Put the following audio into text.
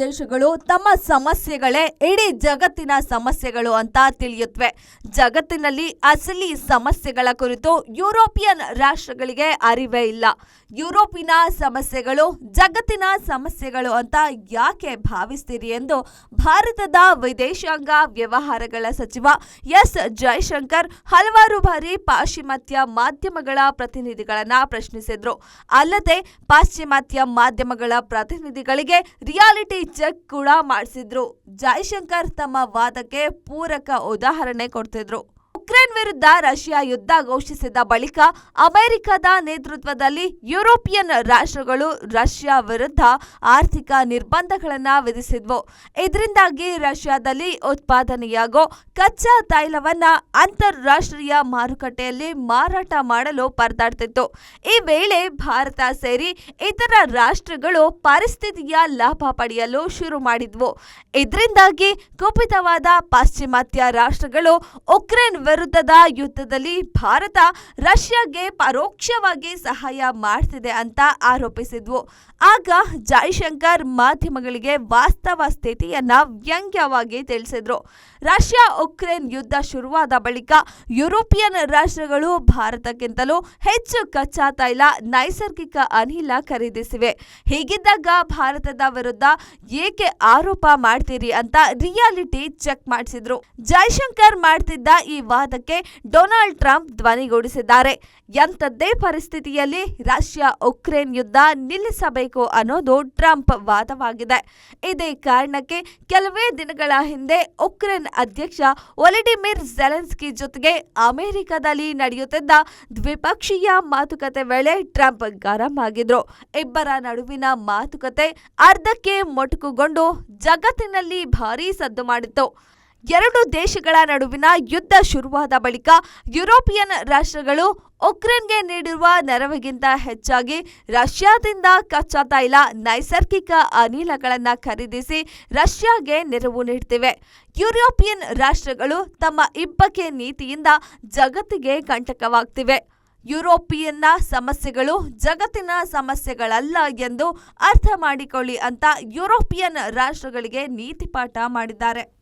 ದೇಶಗಳು ತಮ್ಮ ಸಮಸ್ಯೆಗಳೇ ಇಡೀ ಜಗತ್ತಿನ ಸಮಸ್ಯೆಗಳು ಅಂತ ತಿಳಿಯುತ್ತವೆ ಜಗತ್ತಿನಲ್ಲಿ ಅಸಲಿ ಸಮಸ್ಯೆಗಳ ಕುರಿತು ಯುರೋಪಿಯನ್ ರಾಷ್ಟ್ರಗಳಿಗೆ ಅರಿವೇ ಇಲ್ಲ. ಯುರೋಪಿನ ಸಮಸ್ಯೆಗಳು ಜಗತ್ತಿನ ಸಮಸ್ಯೆಗಳು ಅಂತ ಯಾಕೆ ಭಾವಿಸ್ತೀರಿ ಎಂದು ಭಾರತದ ವಿದೇಶಾಂಗ ವ್ಯವಹಾರಗಳ ಸಚಿವ ಎಸ್. ಜೈಶಂಕರ್ ಹಲವಾರು ಬಾರಿ ಪಾಶ್ಚಿಮಾತ್ಯ ಮಾಧ್ಯಮಗಳ ಪ್ರತಿನಿಧಿಗಳನ್ನ ಪ್ರಶ್ನಿಸಿದ್ರು. ಅಲ್ಲದೆ ಪಾಶ್ಚಿಮಾತ್ಯ ಮಾಧ್ಯಮಗಳ ಪ್ರತಿನಿಧಿಗಳಿಗೆ ರಿಯಾಲಿಟಿ ಚೆಕ್ ಕೂಡ ಮಾಡಿಸಿದ್ರು. ಜೈಶಂಕರ್ ತಮ್ಮ ವಾದಕ್ಕೆ ಪೂರಕ ಉದಾಹರಣೆ ಕೊಡ್ತಿದ್ರು. ಉಕ್ರೇನ್ ವಿರುದ್ಧ ರಷ್ಯಾ ಯುದ್ಧ ಘೋಷಿಸಿದ ಬಳಿಕ ಅಮೆರಿಕದ ನೇತೃತ್ವದಲ್ಲಿ ಯುರೋಪಿಯನ್ ರಾಷ್ಟ್ರಗಳು ರಷ್ಯಾ ವಿರುದ್ಧ ಆರ್ಥಿಕ ನಿರ್ಬಂಧಗಳನ್ನು ವಿಧಿಸಿದ್ವು. ಇದರಿಂದಾಗಿ ರಷ್ಯಾದಲ್ಲಿ ಉತ್ಪಾದನೆಯಾಗೋ ಕಚ್ಚಾ ತೈಲವನ್ನ ಅಂತಾರಾಷ್ಟ್ರೀಯ ಮಾರುಕಟ್ಟೆಯಲ್ಲಿ ಮಾರಾಟ ಮಾಡಲು ಪರದಾಡ್ತಿತ್ತು. ಈ ವೇಳೆ ಭಾರತ ಸೇರಿ ಇತರ ರಾಷ್ಟ್ರಗಳು ಪರಿಸ್ಥಿತಿಯ ಲಾಭ ಪಡೆಯಲು ಶುರು ಮಾಡಿದ್ವು. ಇದರಿಂದಾಗಿ ಕುಪಿತವಾದ ಪಾಶ್ಚಿಮಾತ್ಯ ರಾಷ್ಟ್ರಗಳು ಉಕ್ರೇನ್ ವಿರುದ್ಧದ ಯುದ್ಧದಲ್ಲಿ ಭಾರತ ರಷ್ಯಾಗೆ ಪರೋಕ್ಷವಾಗಿ ಸಹಾಯ ಮಾಡ್ತಿದೆ ಅಂತ ಆರೋಪಿಸಿದ್ವು. ಆಗ ಜೈಶಂಕರ್ ಮಾಧ್ಯಮಗಳಿಗೆ ವಾಸ್ತವ ಸ್ಥಿತಿಯನ್ನ ವ್ಯಂಗ್ಯವಾಗಿ ತಿಳಿಸಿದ್ರು. ರಷ್ಯಾ ಉಕ್ರೇನ್ ಯುದ್ಧ ಶುರುವಾದ ಬಳಿಕ ಯುರೋಪಿಯನ್ ರಾಷ್ಟ್ರಗಳು ಭಾರತಕ್ಕಿಂತಲೂ ಹೆಚ್ಚು ಕಚ್ಚಾ ತೈಲ ನೈಸರ್ಗಿಕ ಅನಿಲ ಖರೀದಿಸಿವೆ. ಹೀಗಿದ್ದಾಗ ಭಾರತದ ವಿರುದ್ಧ ಏಕೆ ಆರೋಪ ಮಾಡ್ತೀರಿ ಅಂತ ರಿಯಾಲಿಟಿ ಚೆಕ್ ಮಾಡಿಸಿದ್ರು. ಜೈಶಂಕರ್ ಮಾಡ್ತಿದ್ದ ಈ ವಾದಕ್ಕೆ ಡೊನಾಲ್ಡ್ ಟ್ರಂಪ್ ಧ್ವನಿಗೂಡಿಸಿದ್ದಾರೆ ಎಂಥದ್ದೇ ಪರಿಸ್ಥಿತಿಯಲ್ಲಿ ರಷ್ಯಾ ಉಕ್ರೇನ್ ಯುದ್ಧ ನಿಲ್ಲಿಸಬೇಕು ಅನ್ನೋದು ಟ್ರಂಪ್ ವಾದವಾಗಿದೆ. ಇದೇ ಕಾರಣಕ್ಕೆ ಕೆಲವೇ ದಿನಗಳ ಹಿಂದೆ ಉಕ್ರೇನ್ ಅಧ್ಯಕ್ಷ ಒಲಿಡಿಮಿರ್ ಜೆಲೆನ್ಸ್ಕಿ ಜೊತೆಗೆ ಅಮೆರಿಕದಲ್ಲಿ ನಡೆಯುತ್ತಿದ್ದ ದ್ವಿಪಕ್ಷೀಯ ಮಾತುಕತೆ ವೇಳೆ ಟ್ರಂಪ್ ಗರಂ ಆಗಿದ್ರು. ಇಬ್ಬರ ನಡುವಿನ ಮಾತುಕತೆ ಅರ್ಧಕ್ಕೆ ಮೊಟಕುಗೊಂಡು ಜಗತ್ತಿನಲ್ಲಿ ಭಾರೀ ಸದ್ದು ಮಾಡಿತ್ತು. ಎರಡು ದೇಶಗಳ ನಡುವಿನ ಯುದ್ಧ ಶುರುವಾದ ಬಳಿಕ ಯುರೋಪಿಯನ್ ರಾಷ್ಟ್ರಗಳು ಉಕ್ರೇನ್ಗೆ ನೀಡಿರುವ ನೆರವಿಗಿಂತ ಹೆಚ್ಚಾಗಿ ರಷ್ಯಾದಿಂದ ಕಚ್ಚಾ ತೈಲ ನೈಸರ್ಗಿಕ ಅನಿಲಗಳನ್ನು ಖರೀದಿಸಿ ರಷ್ಯಾಗೆ ನೆರವು ನೀಡ್ತಿವೆ. ಯುರೋಪಿಯನ್ ರಾಷ್ಟ್ರಗಳು ತಮ್ಮ ಇಬ್ಬಕೆ ನೀತಿಯಿಂದ ಜಗತ್ತಿಗೆ ಕಂಟಕವಾಗ್ತಿವೆ. ಯುರೋಪಿಯನ್ನ ಸಮಸ್ಯೆಗಳು ಜಗತ್ತಿನ ಸಮಸ್ಯೆಗಳಲ್ಲ ಎಂದು ಅರ್ಥ ಮಾಡಿಕೊಳ್ಳಿ ಅಂತ ಯುರೋಪಿಯನ್ ರಾಷ್ಟ್ರಗಳಿಗೆ ನೀತಿ ಪಾಠ ಮಾಡಿದ್ದಾರೆ.